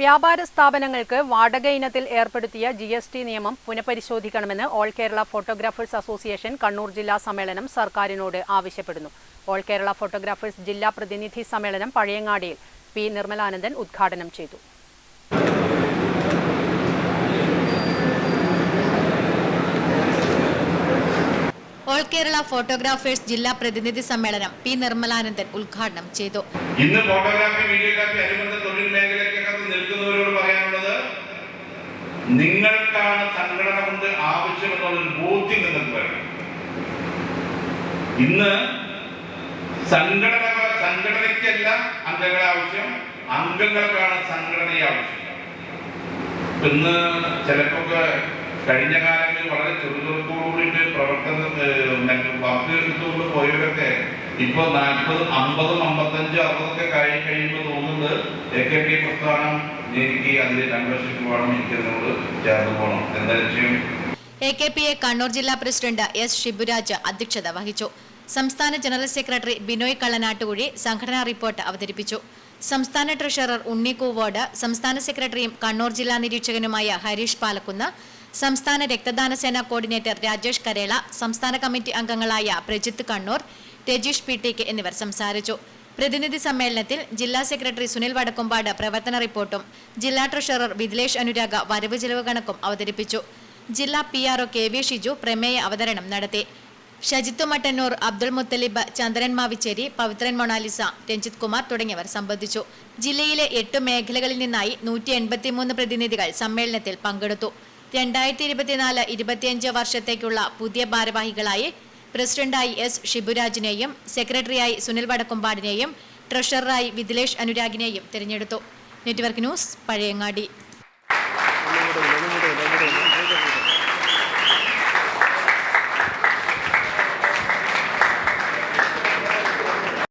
വ്യാപാര സ്ഥാപനങ്ങൾക്ക് വാടക ഇനത്തിൽ ഏർപ്പെടുത്തിയ ജി എസ് ടി നിയമം പുനഃപരിശോധിക്കണമെന്ന് all Kerala photographers association Kannur ജില്ലാ സമ്മേളനം സർക്കാരിനോട് ആവശ്യപ്പെടുന്നു. ഓൾ കേരള ഫോട്ടോഗ്രാഫേഴ്സ് ജില്ലാ പ്രതിനിധി സമ്മേളനം പഴയങ്ങാടിയിൽ പി നിർമ്മലാനന്ദൻ ഉദ്ഘാടനം ചെയ്തു. ഓൾ കേരള ഫോട്ടോഗ്രാഫേഴ്സ് ജില്ലാ പ്രതിനിധി സമ്മേളനം പി നിർമ്മലാനന്ദൻ ഉദ്ഘാടനം ചെയ്തു. ഇന്ന് ഫോട്ടോഗ്രാഫി വീഡിയോഗ്രാഫി നിങ്ങൾക്കാണ് സംഘടന കൊണ്ട് ആവശ്യമെന്നുള്ളൊരു ബോധ്യം നിങ്ങൾക്ക് വേണം. ഇന്ന് സംഘടന സംഘടനയ്ക്കല്ല അംഗങ്ങളെ ആവശ്യം അംഗങ്ങൾക്കാണ് സംഘടനയെ ആവശ്യം. ഇന്ന് ചിലപ്പോൾ കഴിഞ്ഞ കാലങ്ങളിൽ വളരെ ചുറുചുറുക്കോടുകൂടിയിട്ട് പ്രവർത്തന വർക്ക് എടുത്തുകൊണ്ട് പോയവരൊക്കെ ഇപ്പൊ നാൽപ്പത് അമ്പതും അമ്പത്തഞ്ചും അറുപതൊക്കെ കഴി കഴിയുമ്പോൾ തോന്നുന്നത് എ കെ പി പ്രസ്ഥാനം എനിക്ക് അതിൽ മെമ്പർഷിപ്പ് വേണം എനിക്കതിനോട് ചേർന്ന് പോകണം. എന്താ ലക്ഷ്യം? A K P A Kannur ജില്ലാ പ്രസിഡന്റ് എസ് ഷിബുരാജ് അധ്യക്ഷത വഹിച്ചു. സംസ്ഥാന ജനറൽ സെക്രട്ടറി ബിനോയ് കള്ളനാട്ടുകുഴി സംഘടനാ റിപ്പോർട്ട് അവതരിപ്പിച്ചു. സംസ്ഥാന ട്രഷറർ ഉണ്ണി കൂവോട് സംസ്ഥാന സെക്രട്ടറിയും കണ്ണൂർ ജില്ലാ നിരീക്ഷകനുമായ ഹരീഷ് പാലക്കുന്ന് സംസ്ഥാന രക്തദാന സേന കോർഡിനേറ്റർ രാജേഷ് കരേള സംസ്ഥാന കമ്മിറ്റി അംഗങ്ങളായ പ്രജിത്ത് കണ്ണൂർ രജീഷ് പി എന്നിവർ സംസാരിച്ചു. പ്രതിനിധി സമ്മേളനത്തിൽ ജില്ലാ സെക്രട്ടറി സുനിൽ വടക്കുംപാട് പ്രവർത്തന റിപ്പോർട്ടും ജില്ലാ ട്രഷറർ വിദിലേഷ് അനുരാഗ വരവ് ചെലവ് കണക്കും അവതരിപ്പിച്ചു. ജില്ലാ P R O K V Shiju പ്രമേയ അവതരണം നടത്തി. ഷജിത്തു മട്ടന്നൂർ അബ്ദുൾ മുത്തലിബ് ചന്ദ്രൻ മാവിച്ചേരി പവിത്രൻ മൊണാലിസ രഞ്ജിത് കുമാർ തുടങ്ങിയവർ സംബന്ധിച്ചു. ജില്ലയിലെ എട്ട് മേഖലകളിൽ നിന്നായി നൂറ്റി എൺപത്തിമൂന്ന് പ്രതിനിധികൾ സമ്മേളനത്തിൽ പങ്കെടുത്തു. രണ്ടായിരത്തി ഇരുപത്തിനാല് ഇരുപത്തിയഞ്ച് വർഷത്തേക്കുള്ള പുതിയ ഭാരവാഹികളായി പ്രസിഡന്റായി എസ് ഷിബുരാജിനെയും സെക്രട്ടറിയായി സുനിൽ വടക്കുംപാടിനെയും ട്രഷററായി വിദിലേഷ് അനുരാഗിനെയും തിരഞ്ഞെടുത്തു. Network news Pazhayangadi.